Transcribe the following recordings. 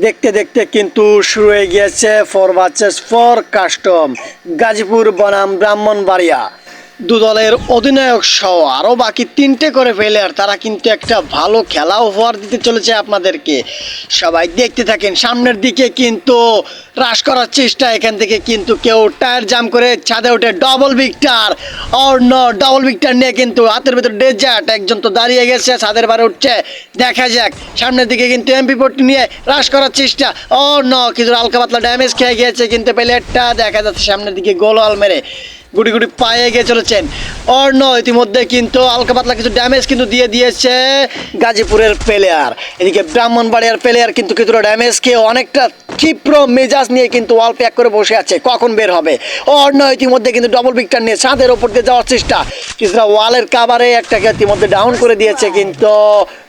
দেখতে দেখতে কিন্তু শুরু হয়ে গিয়েছে ফর বাচেস ফর কাস্টম গাজীপুর বনাম ব্রাহ্মণবাড়িয়া। দু দলের অধিনায়ক সহ আরও বাকি তিনটে করে প্লেয়ার তারা কিন্তু একটা ভালো খেলা উপহার দিতে চলেছে আপনাদেরকে। সবাই দেখতে থাকেন, সামনের দিকে কিন্তু হ্রাস করার চেষ্টা, এখান থেকে কিন্তু কেউ টায়ার জাম করে ছাদে ওঠে ডবল ভিক্টার অর ন ডবল ভিক্টার নিয়ে কিন্তু হাতের ভিতর ডেজার্ট একজন তো দাঁড়িয়ে গেছে, ছাদের বারে উঠছে। দেখা যাক, সামনের দিকে কিন্তু এমপি পোর্টটি নিয়ে হ্রাস করার চেষ্টা। ও ন কিছু হালকা পাতলা ড্যামেজ খেয়ে গিয়েছে কিন্তু প্লেয়ারটা দেখা যাচ্ছে সামনের দিকে গোল মেরে। গুটি গুটি পায়ে গিয়ে চলেছেন। অর্ণ ইতিমধ্যে কিন্তু হালকা পাতলা কিছু ড্যামেজ কিন্তু দিয়ে দিয়েছে গাজীপুরের প্লেয়ার এদিকে ব্রাহ্মণবাড়িয়ার প্লেয়ার কিন্তু কিছুটা ড্যামেজ খেয়ে অনেকটা ক্ষিপ্র মেজাজ নিয়ে কিন্তু ওয়াল প্যাক করে বসে আছে। কখন বের হবে? অর্ণ ইতিমধ্যে কিন্তু ডবল বিকটার নিয়ে ছাদের ওপর দিয়ে যাওয়ার চেষ্টা। কিছুটা ওয়ালের কাবারে একটাকে ইতিমধ্যে ডাউন করে দিয়েছে কিন্তু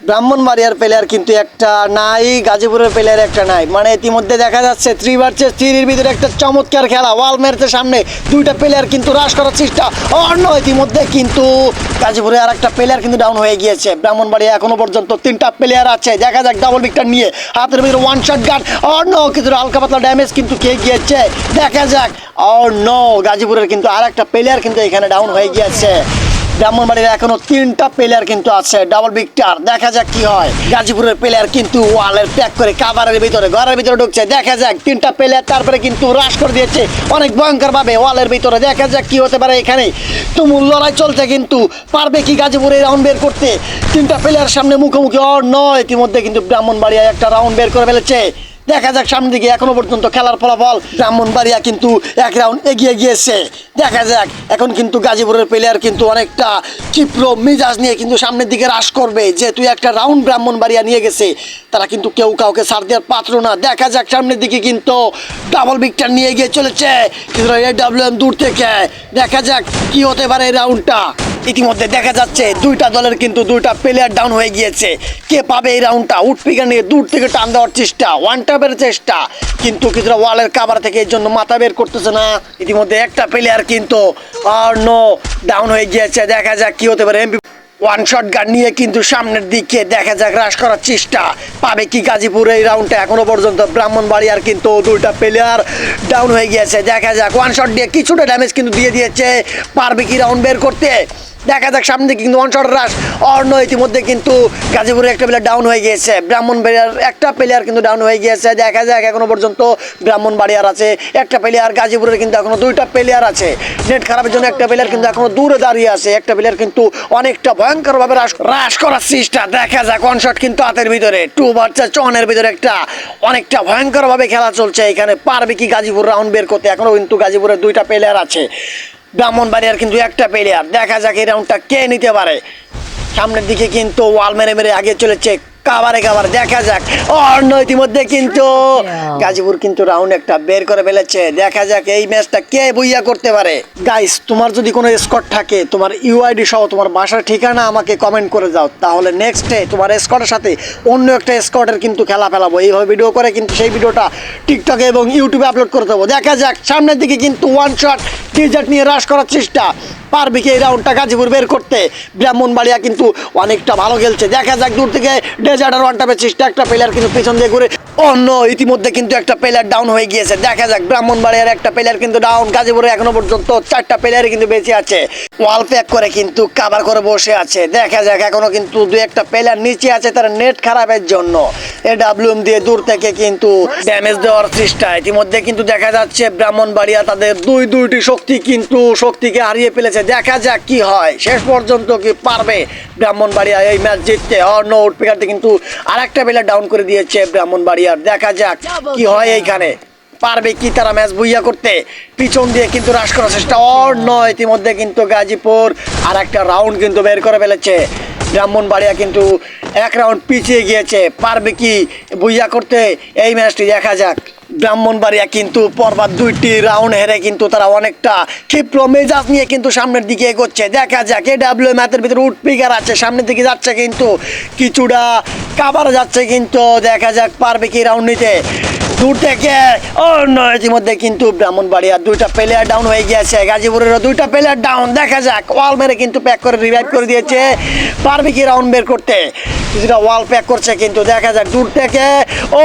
ব্রাহ্মণবাড়িয়ার প্লেয়ার কিন্তু একটা নাই, গাজীপুরের প্লেয়ার একটা নাই। মানে ইতিমধ্যে দেখা যাচ্ছে থ্রি ভার্সেস থ্রির ভিতরে একটা চমৎকার খেলা। ওয়াল মেরেছে সামনে। দুইটা প্লেয়ার কিন্তু হ্রাস করার চেষ্টা। অন্য ইতিমধ্যে কিন্তু গাজীপুরে আর একটা প্লেয়ার কিন্তু ডাউন হয়ে গিয়েছে। ব্রাহ্মণবাড়িয়া এখনও পর্যন্ত তিনটা প্লেয়ার আছে। দেখা যাক ডাবল বিকটার নিয়ে হাতের ভিতরে ওয়ান শট গান অন্য কিন্তু হালকা পাতলা ড্যামেজ কিন্তু খেয়ে গিয়েছে? দেখা যাক। অন্য গাজীপুরের কিন্তু আর একটা প্লেয়ার কিন্তু এখানে ডাউন হয়ে গিয়েছে। ব্রাহ্মণবাড়ির এখনও তিনটা প্লেয়ার কিন্তু আছে ডাবল বিকটার দেখা যাক কি হয়। গাজীপুরের প্লেয়ার কিন্তু ওয়ালের প্যাক করে কাভারের ভিতরে, ঘরের ভিতরে ঢুকছে। দেখা যাক, তিনটা প্লেয়ার তারপরে কিন্তু হ্রাস করে দিয়েছে অনেক ভয়ঙ্কর ভাবে ওয়ালের ভিতরে। দেখা যাক কি হতে পারে এখানে। তুমুল লড়াই চলছে কিন্তু, পারবে কি গাজীপুরে রাউন্ড বের করতে? তিনটা প্লেয়ার সামনে মুখোমুখি অর নয়। ইতিমধ্যে কিন্তু ব্রাহ্মণবাড়িয়া একটা রাউন্ড বের করে ফেলেছে। দেখা যাক সামনের দিকে এখনও পর্যন্ত খেলার ফলাফল। ব্রাহ্মণবাড়িয়া কিন্তু এক রাউন্ড এগিয়ে গিয়েছে। দেখা যাক, এখন কিন্তু গাজীপুরের প্লেয়ার কিন্তু অনেকটা ক্ষিপ্র মেজাজ নিয়ে কিন্তু সামনের দিকে হ্রাস করবে। যেহেতু একটা রাউন্ড ব্রাহ্মণবাড়িয়া নিয়ে গেছে, তারা কিন্তু কেউ কাউকে সার দেওয়ার পাত্র না। দেখা যাক সামনের দিকে কিন্তু ডাবল বিকটার নিয়ে গিয়ে চলেছে। কিন্তু ডাব্লিউ দূর থেকে, দেখা যাক কি হতে পারে এই রাউন্ডটা ইতিমধ্যে দেখা যাচ্ছে দুইটা দলের কিন্তু দুইটা প্লেয়ার ডাউন হয়ে গিয়েছে। কে পাবে এই রাউন্ডটা উঠপিকা নিয়ে দূর থেকে টান দেওয়ার চেষ্টা ওয়ান টাপের চেষ্টা। কিন্তু কিছুটা ওয়ালের কাবার থেকে এই জন্য মাথা বের করতেছে না। ইতিমধ্যে একটা প্লেয়ার কিন্তু, আর নো ডাউন হয়ে গিয়েছে। দেখা যাক কি হতে পারে। এমপি ওয়ান শট গান নিয়ে কিন্তু সামনের দিকে দেখা যাক হ্রাস করার চেষ্টা। পাবে কি গাজীপুর এই রাউন্ডটা এখনও পর্যন্ত ব্রাহ্মণবাড়িয়ার কিন্তু দুইটা প্লেয়ার ডাউন হয়ে গিয়েছে। দেখা যাক ওয়ান শট দিয়ে কিছুটা ড্যামেজ কিন্তু দিয়ে দিয়েছে। পারবে কি রাউন্ড বের করতে? দেখা যাক, সামনে কিন্তু শট হ্রাস অর্ণ ইতিমধ্যে কিন্তু গাজীপুরের একটা প্লেয়ার ডাউন হয়ে গিয়েছে। ব্রাহ্মণবাড়িয়ার একটা প্লেয়ার কিন্তু ডাউন হয়ে গিয়েছে। দেখা যাক, এখনও পর্যন্ত ব্রাহ্মণ ব্রাহ্মণবাড়িয়ার আছে। একটা প্লেয়ার গাজীপুরের কিন্তু এখনও দুইটা প্লেয়ার আছে। নেট খারাপের জন্য একটা প্লেয়ার কিন্তু এখনও দূরে দাঁড়িয়ে আছে। একটা প্লেয়ার কিন্তু অনেকটা ভয়ঙ্কর ভাবে হ্রাস হ্রাস করার চেষ্টা। দেখা যাক ওয়ান শট কিন্তু হাতের ভিতরে। টু বাচ্চা চনের ভিতরে একটা অনেকটা ভয়ঙ্কর ভাবে খেলা চলছে। এখানে পারবে কি গাজীপুর রাউন্ড বের করতে? এখনও কিন্তু গাজীপুরের দুইটা প্লেয়ার আছে। ব্রাহ্মণবাড়িয়ার কিন্তু একটা প্লেয়ার দেখা যাক এই রাউন্ডটা কে নিতে পারে। সামনের দিকে কিন্তু ওয়াল মেরে মেরে আগে চলেছে। কাবারে কাবার দেখা যাক। অন্য ইতিমধ্যে কিন্তু গাজীপুর কিন্তু রাউন্ড একটা বের করে ফেলেছে। দেখা যাক এই ম্যাচটা কে বইয়া করতে পারে। গাইস তোমার যদি কোনো স্কট থাকে তোমার ইউআইডি সহ তোমার বাসার ঠিকানা আমাকে কমেন্ট করে যাও। তাহলে নেক্সটে তোমার স্কটের সাথে অন্য একটা স্কটের কিন্তু খেলা ফেলাবো। এইভাবে ভিডিও করে কিন্তু সেই ভিডিওটা টিকটকে এবং ইউটিউবে আপলোড করে দেবো। দেখা যাক সামনের দিকে কিন্তু ওয়ান শট টিজার্ট নিয়ে হ্রাস করার চেষ্টা। পারবে কি এই রাউন্ডটা গাজীপুর বের করতে? ব্রাহ্মণবাড়িয়া কিন্তু অনেকটা ভালো খেলছে। দেখা যাক দূর থেকে ডেজার্ট আর ওয়ান টাপের চেষ্টা, একটা প্লেয়ার কিন্তু পেছন দিয়ে ঘুরে অন্য ইতিমধ্যে কিন্তু একটা প্লেয়ার ডাউন হয়ে গিয়েছে। দেখা যাক, ব্রাহ্মণবাড়িয়ার একটা প্লেয়ার কিন্তু ডাউন গাজীপুরে এখনও পর্যন্ত চারটা প্লেয়ারই কিন্তু বেঁচে আছে। ওয়াল প্যাক করে কিন্তু কাভার করে বসে আছে। দেখা যাক, এখনও কিন্তু দু একটা প্লেয়ার নিচে আছে তার নেট খারাপের জন্য। এ ডাব্লিউএম দিয়ে দূর থেকে কিন্তু ড্যামেজ দেওয়ার চেষ্টা। ইতিমধ্যে কিন্তু দেখা যাচ্ছে, ব্রাহ্মণবাড়িয়া তাদের দুই দুইটি শক্তি কিন্তু শক্তিকে হারিয়ে ফেলেছে। দেখা যাক কি হয়। শেষ পর্যন্ত কি পারবে ব্রাহ্মণবাড়িয়া এই ম্যাচ জিততে? অন্য উঠপিকারতে কিন্তু আর একটা প্লেয়ার ডাউন করে দিয়েছে ব্রাহ্মণবাড়িয়ার দেখা যাক কি হয় এইখানে। পারবে কি তারা ম্যাচ বুইয়া করতে? পিছন দিয়ে কিন্তু হ্রাস করার চেষ্টা। অন্য ইতিমধ্যে কিন্তু গাজীপুর। আর একটা রাউন্ড কিন্তু বের করে ফেলেছে। ব্রাহ্মণবাড়িয়া কিন্তু এক রাউন্ড পিছিয়ে গিয়েছে। পারবে কি বুইয়া করতে? এই ম্যাচটি দেখা যাক। ব্রাহ্মণবাড়িয়া কিন্তু পরবার দুইটি রাউন্ড হেরে কিন্তু তারা অনেকটা ক্ষিপ্র মেজাজ নিয়ে কিন্তু সামনের দিকে এগোচ্ছে। দেখা যাক এ ডাব্লিউ ম্যাথের ভিতরে উঠপিকার আছে। সামনের দিকে যাচ্ছে কিন্তু কিছুটা কাবার যাচ্ছে কিন্তু দেখা যাক পারবে কি রাউন্ড নিতে। দূর থেকে অন্য ইতিমধ্যে কিন্তু ব্রাহ্মণবাড়িয়া দুইটা প্লেয়ার ডাউন হয়ে গিয়েছে। গাজীপুরেরও দুইটা প্লেয়ার ডাউন দেখা যাক ওয়াল মেরে কিন্তু প্যাক করে রিভাইভ করে দিয়েছে। পারবে কি রাউন্ড বের করতে? কিছুটা ওয়াল প্যাক করছে কিন্তু, দেখা যাক দূর থেকে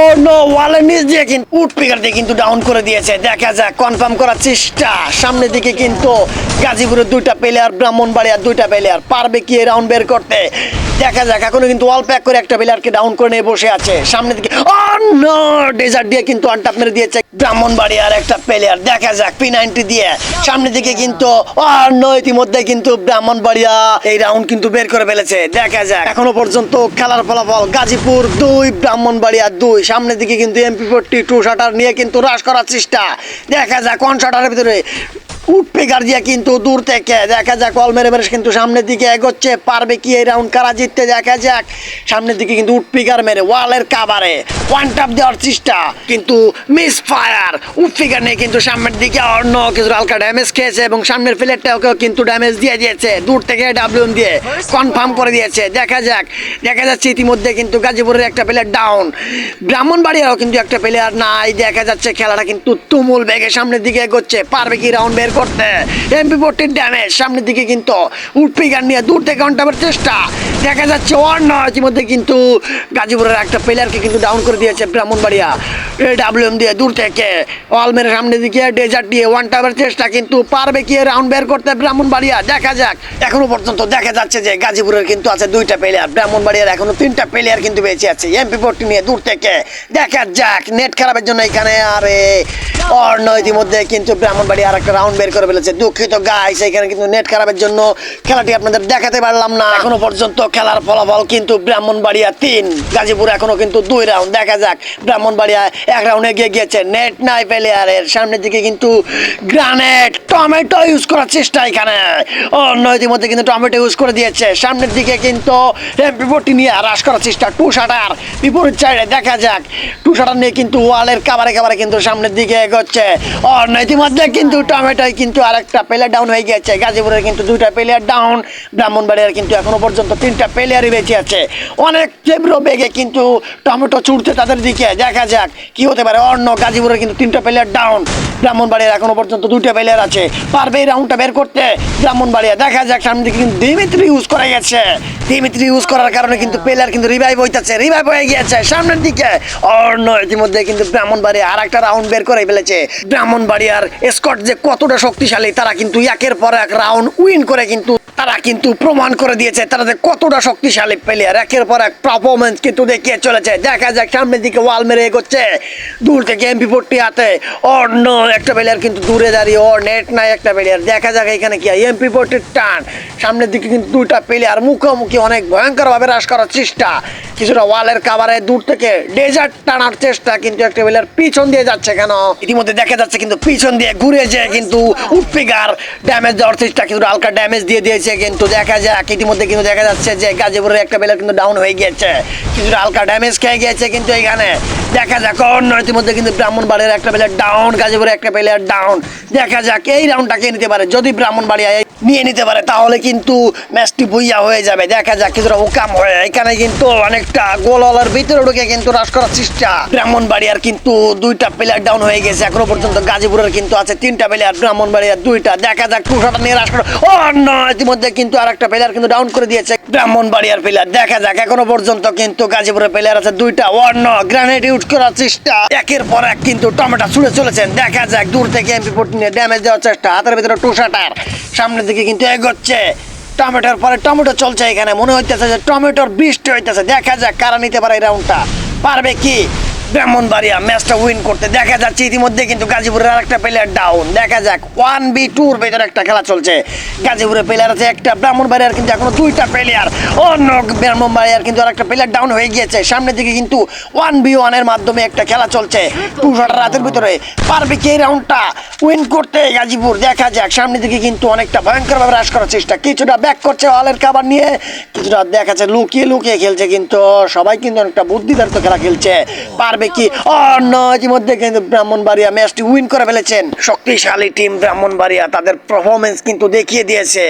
অন্য ওয়ালের নিচ দিয়ে কিন্তু উট পিকার দিয়ে কিন্তু ডাউন করে দিয়েছে। দেখা যাক কনফার্ম করার চেষ্টা। সামনের দিকে কিন্তু গাজীপুরের দুইটা প্লেয়ার ব্রাহ্মণবাড়িয়ার দুইটা প্লেয়ার পারবে কি রাউন্ড বের করতে? দেখা যাক, এখনও কিন্তু ওয়াল প্যাক করে একটা প্লেয়ারকে ডাউন করে নিয়ে বসে আছে। সামনের দিকে ডেজার্ট দিয়ে কিন্তু আনটাপ মেরে দিয়েছে ব্রাহ্মণবাড়িয়ার একটা প্লেয়ার দেখা যাক পি নাইনটি দিয়ে। সামনের দিকে কিন্তু অন্য ইতিমধ্যে কিন্তু ব্রাহ্মণবাড়িয়া এই রাউন্ড কিন্তু বের করে ফেলেছে। দেখা যাক, এখনও পর্যন্ত খেলার ফলাফল গাজীপুর দুই, ব্রাহ্মণবাড়িয়া দুই। সামনে দিকে কিন্তু এমপি ফোরটি টু শাটার নিয়ে কিন্তু হ্রাস করার চেষ্টা। দেখা যাক কোন শাটারের ভিতরে উঠবে গার্জিয়া, কিন্তু দূর থেকে। দেখা যাক অল মেরে মেরে কিন্তু সামনের দিকে এগোচ্ছে, পারবে কি এই রাউন্ড কারা জিততে? দেখা যাক। সামনের দিকে কিন্তু উঠপিকার মেরে, ওয়ালের কাবারে। ওয়ান টাপ দেওয়ার চেষ্টা। কিন্তু মিস ফায়ার নিয়ে কিন্তু সামনের দিকে অন্য কিছু হালকা ড্যামেজ খেয়েছে এবং সামনের প্লেটটাকেও কিন্তু ড্যামেজ দিয়ে দিয়েছে। দূর থেকে ডাব্লিউ দিয়ে কনফার্ম করে দিয়েছে। দেখা যাক। দেখা যাচ্ছে ইতিমধ্যে কিন্তু গাজীপুরের একটা প্লেয়ার ডাউন ব্রাহ্মণবাড়িয়ারও কিন্তু একটা প্লেয়ার নাই। দেখা যাচ্ছে খেলাটা কিন্তু তুমুল বেগে সামনের দিকে এগোচ্ছে। পারবে কি রাউন্ড বের করতে? এমপি ফোরটির ড্যামেজ সামনের দিকে কিন্তু উঠপিকার নিয়ে দূর থেকে অন্টামের চেষ্টা। দেখা যাচ্ছে অন্য ইতিমধ্যে কিন্তু গাজীপুরের একটা প্লেয়ারকে কিন্তু ডাউন করে দিয়েছে ব্রাহ্মণবাড়িয়া। এ ডাব্লিউ এম দিয়ে দূর থেকে। অলমের সামনে দিকে ডেজার্ট দিয়ে ওয়ান টাইমের চেষ্টা কিন্তু পারবে কি রাউন্ড বের করতে ব্রাহ্মণবাড়িয়া? দেখা যাক। এখনও পর্যন্ত দেখা যাচ্ছে যে গাজীপুরের কিন্তু আছে দুইটা প্লেয়ার ব্রাহ্মণবাড়িয়ার এখনও তিনটা প্লেয়ার কিন্তু বেঁচে আছে। এমপি ফোরটি নিয়ে দূর থেকে। দেখা যাক। নেট খারাপের জন্য এখানে আরে অন্য ইতিমধ্যে কিন্তু ব্রাহ্মণবাড়ি আর একটা রাউন্ড বের করে ফেলেছে। দুঃখিত গাইস এখানে কিন্তু নেট খারাপের জন্য খেলাটি আপনাদের দেখাতে পারলাম না। এখনও পর্যন্ত খেলার ফলাফল কিন্তু ব্রাহ্মণবাড়িয়া তিন, গাজীপুর এখনও কিন্তু দুই রাউন্ড দেখা যাক, ব্রাহ্মণবাড়িয়া এক রাউন্ড এগিয়ে গিয়েছে। নেট নাই প্লেয়ারের সামনের দিকে কিন্তু গ্রানেট টমেটো ইউজ করার চেষ্টা এখানে। অন্য ইতিমধ্যে কিন্তু টমেটো ইউজ করে দিয়েছে। সামনের দিকে কিন্তু বিপরটি নিয়ে হ্রাস করার চেষ্টা টু শাটার বিপরীত সাইডে দেখা যাক টু শাটার নিয়ে কিন্তু ওয়ালের কাবারে কাবারে কিন্তু সামনের দিকে এগোচ্ছে। অন্য ইতিমধ্যে কিন্তু টমেটোয় কিন্তু আরেকটা প্লেয়ার ডাউন হয়ে গেছে গাজীপুরের কিন্তু দুইটা প্লেয়ার ডাউন ব্রাহ্মণবাড়িয়ার কিন্তু এখনও পর্যন্ত তিনটা প্লেয়ারই বেঁচে আছে। অনেক তীব্র বেগে কিন্তু টমেটো ছুটছে তাদের দিকে। দেখা যাক কি হতে পারে। অন্য গাজীপুরের কিন্তু তিনটা প্লেয়ার ডাউন ব্রাহ্মণবাড়িয়ার এখনও পর্যন্ত দুইটা প্লেয়ার আছে। পারবে এই রাউন্ডটা বের করতে। ব্রাহ্মণবাড়িয়া, দেখা যাক সামনে দিকে কিন্তু দিমিত্রি ইউজ করা গেছে। দিমিত্রি ইউজ করার কারণে কিন্তু প্লেয়ার কিন্তু রিভাইভ হইতেছে। রিভাইভ হয়ে গিয়েছে সামনের দিকে। অন্য ইতিমধ্যে কিন্তু ব্রাহ্মণবাড়িয়া আর একটা রাউন্ড বের করে ফেলেছে। ব্রাহ্মণবাড়িয়ার স্কট যে কতটা শক্তিশালী, তারা কিন্তু একের পর এক রাউন্ড উইন করে কিন্তু তারা কিন্তু প্রমাণ করে দিয়েছে তারা যে কতটা শক্তিশালী প্লেয়ার একের পর এক পারফরমেন্স কিন্তু দেখিয়ে চলেছে। দেখা যাক, সামনের দিকে ওয়াল মেরে এগোচ্ছে। দূর থেকে এমপি ফোরটি হাতে। অন্য একটা প্লেয়ার কিন্তু দূরে দাঁড়িয়ে ও নেট নাই একটা প্লেয়ার দেখা যাক এখানে কি হয়। এমপি ফোরটির টান। সামনের দিকে কিন্তু দুইটা প্লেয়ার মুখোমুখি অনেক ভয়ঙ্করভাবে হ্রাস করার চেষ্টা। কিছুটা ওয়ালের কাভারে দূর থেকে ডেজার্ট টানার চেষ্টা কিন্তু একটা প্লেয়ার পিছন দিয়ে যাচ্ছে কেন? ইতিমধ্যে দেখা যাচ্ছে কিন্তু পিছন দিয়ে ঘুরে যে কিন্তু উৎপিকার ড্যামেজ দেওয়ার চেষ্টা। কিন্তু হালকা ড্যামেজ দিয়ে দিয়েছে কিন্তু দেখা যাক, ইতিমধ্যে কিন্তু দেখা যাচ্ছে যে গাজীপুরের একটা প্লেয়ার কিন্তু ডাউন হয়ে গিয়েছে। কিছুটা হালকা ড্যামেজ খেয়ে গিয়েছে কিন্তু এখানে। দেখা যাক, অন্য ইতিমধ্যে কিন্তু ব্রাহ্মণবাড়িয়ার একটা প্লেয়ার ডাউন গাজীপুরের একটা প্লেয়ার ডাউন দেখা যাক, এই রাউন্ডটাকে নিতে পারে? যদি ব্রাহ্মণবাড়িয়া নিয়ে নিতে পারে, তাহলে কিন্তু ম্যাচটি বুইয়া হয়ে যাবে। দেখা যাক, কিছুটা হুকাম হয়ে এখানে কিন্তু অনেকটা গোলওয়ালার ভিতরে ঢুকে কিন্তু হ্রাস করার চেষ্টা। ব্রাহ্মণবাড়িয়ার কিন্তু দুইটা প্লেয়ার ডাউন হয়ে গেছে। এখনও পর্যন্ত গাজীপুরের কিন্তু আছে তিনটা প্লেয়ার ব্রাহ্মণবাড়িয়ার দুইটা। দেখা যাক টুসাটা নিয়ে হ্রাস করে ও, না ইতিমধ্যে কিন্তু আর একটা প্লেয়ার কিন্তু ডাউন করে দিয়েছে। ব্রাহ্মণবাড়িয়ার প্লেয়ার দেখা যাক, এখনও পর্যন্ত কিন্তু গাজীপুরের প্লেয়ার আছে দুইটা। অন্য গ্রানেড ইউজ করার চেষ্টা। একের পর এক কিন্তু টমেটো ছুড়ে চলেছেন। দেখা যাক, দূর থেকে এমপি ফোর্টি নিয়ে ড্যামেজ দেওয়ার চেষ্টা। হাতের ভিতরে টুসাটার সামনের দিকে কিন্তু এগোচ্ছে। টমেটোর পরে টমেটো চলছে এখানে। মনে হইতেছে যে টমেটোর বৃষ্টি হইতেছে। দেখা যাক, কারা নিতে পারে এই রাউন্ডটা পারবে কি? ব্রাহ্মণবাড়িয়া ম্যাচটা উইন করতে। দেখা যাচ্ছে ইতিমধ্যে কিন্তু গাজীপুরের প্লেয়ার ডাউন দেখা যাক ওয়ান বি টুর ভেতরে একটা খেলা চলছে। গাজীপুরের প্লেয়ার আছে একটা, ব্রাহ্মণবাড়িয়ার কিন্তু এখনও দুইটা প্লেয়ার অন্য ব্রাহ্মণবাড়িয়ার কিন্তু প্লেয়ার ডাউন হয়ে গিয়েছে। সামনের দিকে কিন্তু ওয়ান বি ওয়ানের মাধ্যমে একটা খেলা চলছে। টু রাতের ভিতরে পারবে কি রাউন্ডটা উইন করতে গাজীপুর। দেখা যাক, সামনের দিকে কিন্তু অনেকটা ভয়ঙ্করভাবে হ্রাস করার চেষ্টা। কিছুটা ব্যাক করছে হলের খাবার নিয়ে। কিছুটা দেখাচ্ছে, লুকিয়ে লুকিয়ে খেলছে কিন্তু সবাই কিন্তু অনেকটা বুদ্ধিদার্থ খেলা খেলছে। পারবে কি? অন্য ইতিমধ্যে কিন্তু ব্রাহ্মণবাড়িয়া ম্যাচটি উইন করে ফেলেছেন। শক্তিশালী টিম ব্রাহ্মণবাড়িয়া, তাদের পারফরমেন্স কিন্তু দেখিয়ে দিয়েছে।